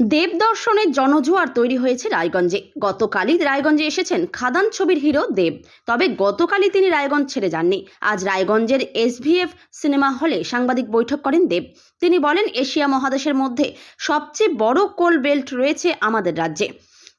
দেব দর্শনের জনজোয়ার তৈরি হয়েছে রায়গঞ্জে। গতকালই রায়গঞ্জে এসেছেন খাদান ছবির হিরো দেব। তবে গতকালই তিনি রায়গঞ্জ ছেড়ে যাননি। আজ রায়গঞ্জের এসভিএফ সিনেমা হলে সাংবাদিক বৈঠক করেন দেব। তিনি বলেন, এশিয়া মহাদেশের মধ্যে সবচেয়ে বড় কোল বেল্ট রয়েছে আমাদের রাজ্যে।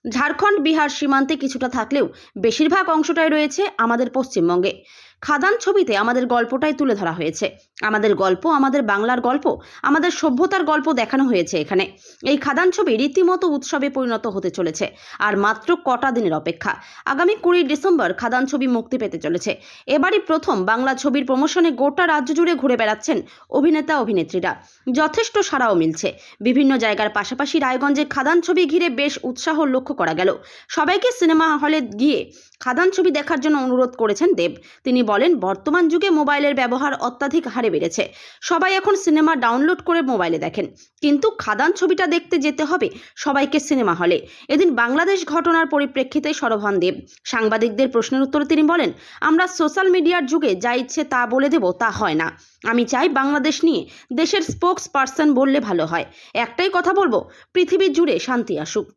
ঝাড়খণ্ড, বিহার সীমান্তে কিছুটা থাকলেও বেশিরভাগ অংশটাই রয়েছে আমাদের পশ্চিমবঙ্গে। খাদান ছবিতে আমাদের গল্পটাই তুলে ধরা হয়েছে। আমাদের গল্প, আমাদের বাংলার গল্প, আমাদের সভ্যতার গল্প দেখানো হয়েছে এখানে। এই খাদান ছবি রীতিমতো উৎসবে পরিণত হতে চলেছে, আর মাত্র কটা দিনের অপেক্ষা। আগামী কুড়ি ডিসেম্বর খাদান ছবি মুক্তি পেতে চলেছে। এবারই প্রথম বাংলা ছবির প্রমোশনে গোটা রাজ্য জুড়ে ঘুরে বেড়াচ্ছেন অভিনেতা, অভিনেত্রীরা। যথেষ্ট সাড়াও মিলছে। বিভিন্ন জায়গার পাশাপাশি রায়গঞ্জে খাদান ছবি ঘিরে বেশ উৎসাহ লক্ষ্য করা গেল। সবাইকে সিনেমা হলে গিয়ে খাদান ছবি দেখার জন্য অনুরোধ করেছেন দেব। তিনি বলেন, বর্তমান যুগে মোবাইলের ব্যবহার অত্যাধিক হারে বেড়েছে। সবাই এখন সিনেমা ডাউনলোড করে মোবাইলে দেখেন। কিন্তু খাদান ছবিটা দেখতে যেতে হবে সবাইকে সিনেমা হলে। এদিন বাংলাদেশ ঘটনার পরিপ্রেক্ষিতে সরব দেব। সাংবাদিকদের প্রশ্নের উত্তরে তিনি বলেন, আমরা সোশ্যাল মিডিয়ার যুগে যা ইচ্ছে তা বলে দেব, তা হয় না। আমি চাই বাংলাদেশ নিয়ে দেশের স্পোক্স পার্সন বললে ভালো হয়। একটাই কথা বলব, পৃথিবী জুড়ে শান্তি আসুক।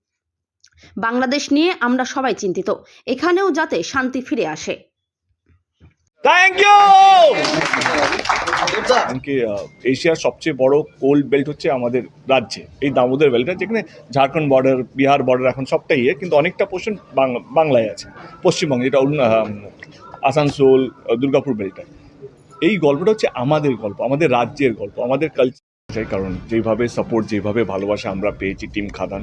বাংলাদেশ নিয়ে আমরা সবাই চিন্তিত। এখানেও যাতে শান্তি ফিরে আসে। থ্যাংক ইউ এশিয়ার সবচেয়ে বড় কোল্ড বেল্ট হচ্ছে আমাদের রাজ্যে। এই দামোদর বেল্টটা যেখানে ঝাড়খণ্ড বর্ডার বিহার বর্ডার এখন সবটাই ইয়ে কিন্তু অনেকটা পোর্শন বাংলায় আছে। পশ্চিমবঙ্গে যেটা আসানসোল দুর্গাপুর বেল্টটা এই গল্পটা হচ্ছে আমাদের গল্প আমাদের রাজ্যের গল্প আমাদের কালচার কারণ। যেভাবে সাপোর্ট যেভাবে ভালোবাসা আমরা পেয়েছি টিম খাদান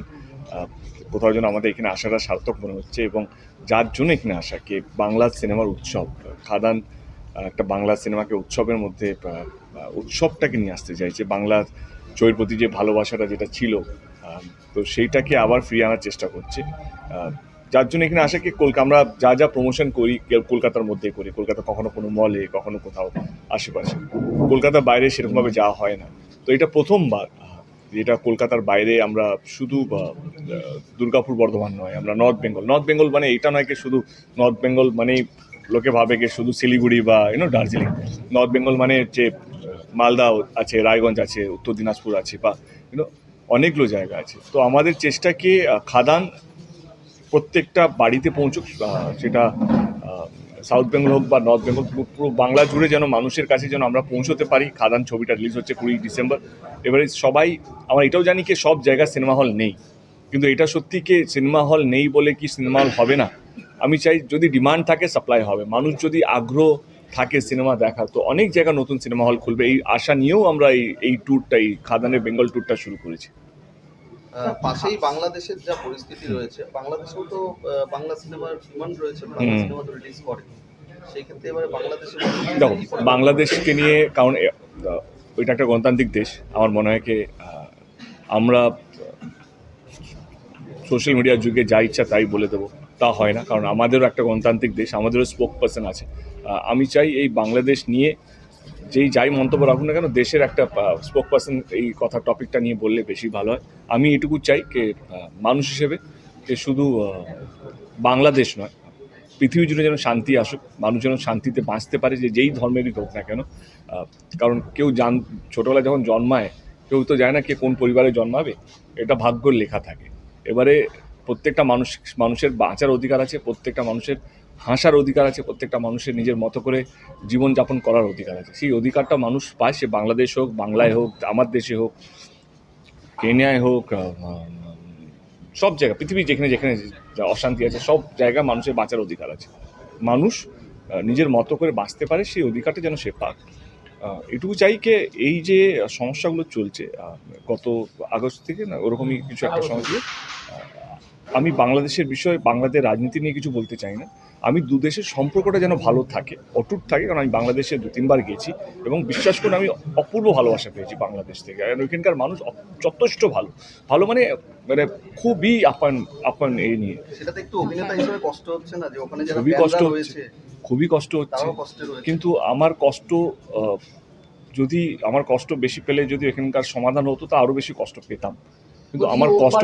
কোথাও যেন আমাদের এখানে আসাটা সার্থক মনে হচ্ছে এবং যার জন্য এখানে আসা কে বাংলা সিনেমার উৎসব, খাদান একটা বাংলা সিনেমাকে উৎসবের মধ্যে উৎসবটাকে নিয়ে আসতে চাইছে। বাংলা ছবির প্রতি যে ভালোবাসাটা যেটা ছিল তো সেইটাকে আবার ফিরিয়ে আনার চেষ্টা করছে। যার জন্য এখানে আসে কি কলকাতা আমরা যা যা প্রমোশন করি কলকাতার মধ্যে করি, কলকাতা কখনো কোনো মলে কখনো কোথাও আশেপাশে। কলকাতার বাইরে সেরকমভাবে যাওয়া হয় না। তো এটা প্রথমবার যেটা কলকাতার বাইরে আমরা শুধু দুর্গাপুর বর্ধমান নয়, আমরা নর্থ বেঙ্গল নর্থ বেঙ্গল মানে এটা নয় কি শুধু নর্থ বেঙ্গল মানেই লোকে ভাবে কি শুধু শিলিগুড়ি বা ইউনো দার্জিলিং নর্থ বেঙ্গল মানে যে মালদা আছে, রায়গঞ্জ আছে, উত্তর দিনাজপুর আছে বা ইউনো অনেকগুলো জায়গা আছে। তো আমাদের চেষ্টা কি খাদান প্রত্যেকটা বাড়িতে পৌঁছুক সেটা সাউথ বেঙ্গল হোক বা নর্থ বেঙ্গল, পুরো বাংলা জুড়ে যেন মানুষের কাছে যেন আমরা পৌঁছতে পারি। খাদান ছবিটা রিলিজ হচ্ছে কুড়ি ডিসেম্বর। এবারে সবাই আমরা এটাও জানি কি সব জায়গায় সিনেমা হল নেই। কিন্তু এটা সত্যি কি সিনেমা হল নেই বলে কি সিনেমা হল হবে না? আমি চাই যদি ডিমান্ড থাকে সাপ্লাই হবে। মানুষ যদি আগ্রহ থাকে সিনেমা দেখার, তো অনেক জায়গায় নতুন সিনেমা হল খুলবে। এই আশা নিয়েও আমরা এই এই ট্যুরটা এই খাদানের বেঙ্গল ট্যুরটা শুরু করেছি। পাশেই বাংলাদেশের যা পরিস্থিতি রয়েছে বাংলাদেশেও তো বাংলা সিনেমার ডিমান্ড রয়েছে বাংলা সিনেমা তো রিলিজ করে। সেই ক্ষেত্রে এবারে বাংলাদেশে দেখো বাংলাদেশকে নিয়ে কারণ ওইটা একটা গণতান্ত্রিক দেশ আমার মনে হয় কি আমরা সোশ্যাল মিডিয়ার যুগে যা ইচ্ছা তাই বলে দেবো তা হয় না কারণ আমাদেরও একটা গণতান্ত্রিক দেশ আমাদেরও স্পোক পার্সন আছে আমি চাই এই বাংলাদেশ নিয়ে যেই যাই মন্তব্য রাখুন না কেন, দেশের একটা স্পোক পার্সন এই কথা টপিকটা নিয়ে বললে বেশি ভালো হয়। আমি এটুকু চাই যে মানুষ হিসেবে যে শুধু বাংলাদেশ নয়, পৃথিবী জুড়ে যেন শান্তি আসুক, মানুষ যেন শান্তিতে বাঁচতে পারে, যে যেই ধর্মেরই হোক না কেন কারণ কেউ জান, ছোটোবেলায় যখন জন্মায়, কেউ তো জানে না কে কোন পরিবারে জন্মাবে, এটা ভাগ্যর লেখা থাকে। এবারে প্রত্যেকটা মানুষ, মানুষের বাঁচার অধিকার আছে, প্রত্যেকটা মানুষের হাসার অধিকার আছে প্রত্যেকটা মানুষের নিজের মতো করে জীবনযাপন করার অধিকার আছে। সেই অধিকারটা মানুষ পায় সে বাংলাদেশ হোক বাংলায় হোক আমার দেশে হোক কেনিয়ায় হোক সব জায়গা পৃথিবী যেখানে যেখানে যা অশান্তি আছে সব জায়গায় মানুষের বাঁচার অধিকার আছে। মানুষ নিজের মতো করে বাঁচতে পারে সেই অধিকারটা যেন সে পাক। এটুকু চাই কে এই যে সমস্যাগুলো চলছে গত আগস্ট থেকে না ওরকমই কিছু একটা সমস্যা। আমি বাংলাদেশের বিষয়ে বাংলাদেশের রাজনীতি নিয়ে কিছু বলতে চাই না। আমি দু দেশের সম্পর্কটা যেন ভালো থাকে অটুট থাকে কারণ আমি বাংলাদেশে দু তিনবার গেছি এবং বিশ্বাস করে আমি অপূর্ব ভালোবাসা পেয়েছি বাংলাদেশ থেকে। আর ওইখানকার মানুষ যথেষ্ট ভালো। ভালো মানে মানে খুবই আপ্যায়ন আপ্যায়ন এই নিয়ে। সেটাতে একটু অভিনেতা হিসেবে কষ্ট হচ্ছে না? যে ওখানে যারা খুবই কষ্ট হচ্ছে। খুবই কষ্ট হচ্ছে। কিন্তু আমার কষ্ট যদি আমার কষ্ট বেশি পেলে যদি এখানকার সমাধান হতো তা আরও বেশি কষ্ট পেতাম। কিন্তু আমার কষ্ট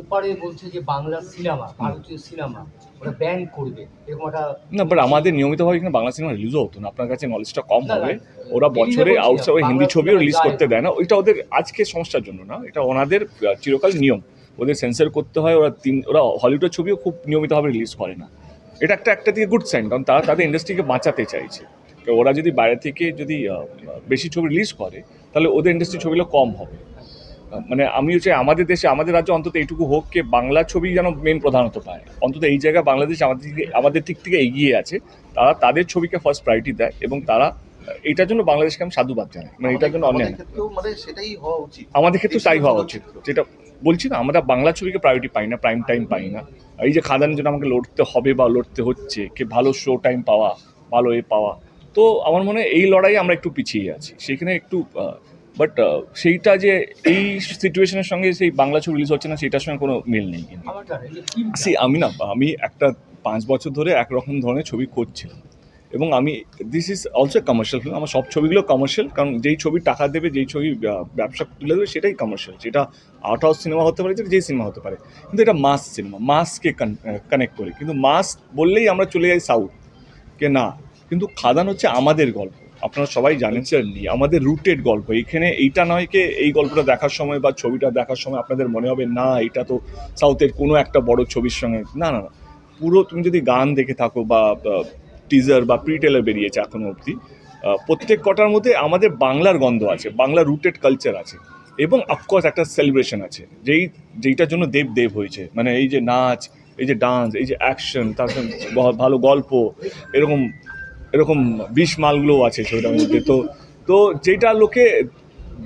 ওপারে বলছে যে বাংলা সিনেমা ভারতীয় সিনেমা ওরা ব্যান করবে। এরকম একটা না বাট আমাদের নিয়মিতভাবে এখানে বাংলা সিনেমা রিলিজও হতো না। আপনার কাছে নলেজটা কম হবে। ওরা বছরে আউটসাইড হিন্দি ছবিও রিলিজ করতে দেয় না। ওইটা ওদের আজকে সমস্যার জন্য না। এটা ওনাদের চিরকাল নিয়ম। ওদের সেন্সর করতে হয় ওরা তিন ওরা হলিউডের ছবিও খুব নিয়মিতভাবে রিলিজ করে না। এটা একটা একটা দিকে গুড সাইন কারণ তারা তাদের ইন্ডাস্ট্রিকে বাঁচাতে চাইছে। ওরা যদি বাইরে থেকে যদি বেশি ছবি রিলিজ করে তাহলে ওদের ইন্ডাস্ট্রি ছবিগুলো কম হবে। মানে আমি হচ্ছে আমাদের দেশে আমাদের রাজ্যে অন্তত এইটুকু হোক কে বাংলা ছবি যেন মেন প্রধানত পায়। অন্তত এই জায়গায় বাংলাদেশ আমাদের আমাদের দিক থেকে এগিয়ে আছে। তারা তাদের ছবিকে ফার্স্ট প্রায়োরিটি দেয় এবং তারা এটার জন্য বাংলাদেশকে আমি সাধুবাদ জানাই। মানে এটার জন্য অন্যায়। আমাদের ক্ষেত্রেও মানে সেটাই হওয়া উচিত। আমাদের ক্ষেত্রে তাই হওয়া উচিত। যেটা বলছি না আমরা বাংলা ছবিকে প্রায়োরিটি পাই না প্রাইম টাইম পাই না। এই যে খাদানের জন্য আমাকে লড়তে হবে বা লড়তে হচ্ছে কে ভালো শো টাইম পাওয়া ভালো এ পাওয়া। তো আমার মনে হয় এই লড়াই আমরা একটু পিছিয়ে আছি। সেখানে একটু বাট সেইটা যে এই সিচুয়েশনের সঙ্গে সেই বাংলা ছবি রিলিজ হচ্ছে না সেটার সঙ্গে কোনো মিল নেই সি আমি না, আমি একটা পাঁচ বছর ধরে একরকম ধরনের ছবি করছিলাম। এবং আমি this is also commercial film আমার সব ছবিগুলো কমার্শিয়াল কারণ যেই ছবি টাকা দেবে, যেই ছবি ব্যবসা তুলে দেবে, সেটাই কমার্শিয়াল সেটা আউট হাউস সিনেমা হতে পারে, যেটা যেই সিনেমা হতে পারে। কিন্তু এটা মাস সিনেমা মাসকে কানেক্ট করে। কিন্তু মাস বললেই আমরা চলে যাই সাউথ কে না। কিন্তু খাদান হচ্ছে আমাদের গল্প। আপনারা সবাই জানেন নি আমাদের রুটেড গল্প। এখানে এইটা নয় যে এই গল্পটা দেখার সময় বা ছবিটা দেখার সময় আপনাদের মনে হবে, না, এটা তো সাউথের কোনো একটা বড় ছবির সঙ্গে। না না না। পুরো তুমি যদি গান দেখে থাকো বা টিজার বা প্রি টেলার বেরিয়েছে এখনও অবধি প্রত্যেক কটার মধ্যে আমাদের বাংলার গন্ধ আছে, বাংলা রুটেড কালচার আছে। এবং অফকোর্স একটা সেলিব্রেশন আছে, যেই, যেইটার জন্য দেব দেব হয়েছে। মানে এই যে নাচ, এই যে ডান্স এই যে অ্যাকশন তার সঙ্গে ভালো গল্প, এরকম এরকম বিষ মালগুলোও আছে ছবিটার মধ্যে। তো তো যেটা লোকে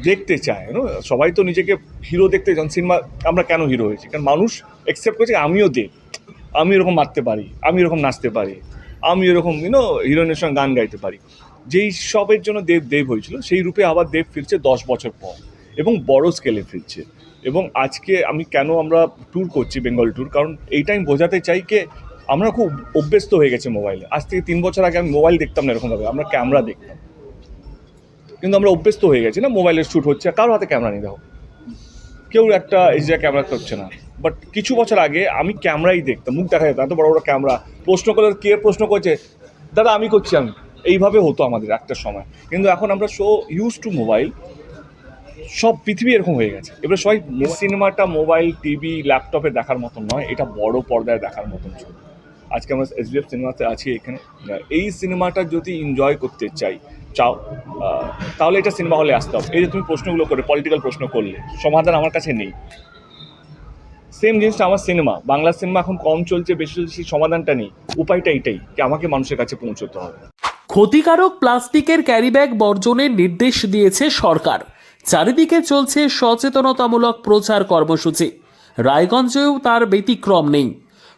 দেখতে চায়? সবাই তো নিজেকে হিরো দেখতে চান সিনেমা, আমরা কেন হিরো হয়েছি? কারণ মানুষ অ্যাকসেপ্ট করছে, আমিও দেব। আমি এরকম মারতে পারি, আমি এরকম নাচতে পারি, আমি এরকম ইউনো হিরোইনের সঙ্গে গান গাইতে পারি। যেই সবের জন্য দেব দেব হয়েছিল, সেই রূপে আবার দেব ফিরছে দশ বছর পর এবং বড় স্কেলে ফিরছে। এবং আজকে আমি কেন আমরা ট্যুর করছি বেঙ্গল ট্যুর কারণ এইটা আমি বোঝাতে চাই কে আমরা খুব অভ্যস্ত হয়ে গেছে মোবাইলে। আজ থেকে তিন বছর আগে আমি মোবাইল দেখতাম না এরকমভাবে, আমরা ক্যামেরা দেখতাম। কিন্তু আমরা অভ্যস্ত হয়ে গেছি না, মোবাইলের শ্যুট হচ্ছে কারোর হাতে ক্যামেরা নেই, দেখো। কেউ একটা এই যে ক্যামেরা করছে না। বাট কিছু বছর আগে আমি ক্যামেরাই দেখতাম, মুখ দেখা যেত এত বড় বড় ক্যামেরা। প্রশ্ন করলে কে প্রশ্ন করছে, দাদা, আমি করছি আমি। এইভাবে হতো আমাদের একটা সময়। কিন্তু এখন আমরা শো ইউজ টু মোবাইল সব পৃথিবী এরকম হয়ে গেছে। এবার সবাই সিনেমাটা মোবাইল, টিভি, ল্যাপটপে দেখার মতন নয়, এটা বড় পর্দায় দেখার মতন ছবি। আজকে আমরা এসবিএফ সিনেমাতে আছি এখানে। এই সিনেমাটা যদি এনজয় করতে চাই, চাও তাহলে এটা সিনেমা হলে আসতে হবে। এই যে তুমি প্রশ্নগুলো করে পলিটিক্যাল প্রশ্ন করলে, সমাধান আমার কাছে নেই। সেম জিনিসটা আমার সিনেমা বাংলা সিনেমা এখন কম চলছে, বেশি চলছে সমাধানটা নেই। উপায়টা এইটাই যে আমাকে মানুষের কাছে পৌঁছতে হবে। ক্ষতিকারক প্লাস্টিকের ক্যারিব্যাগ বর্জনের নির্দেশ দিয়েছে সরকার। চারিদিকে চলছে সচেতনতামূলক প্রচার কর্মসূচি। রায়গঞ্জেও তার ব্যতিক্রম নেই।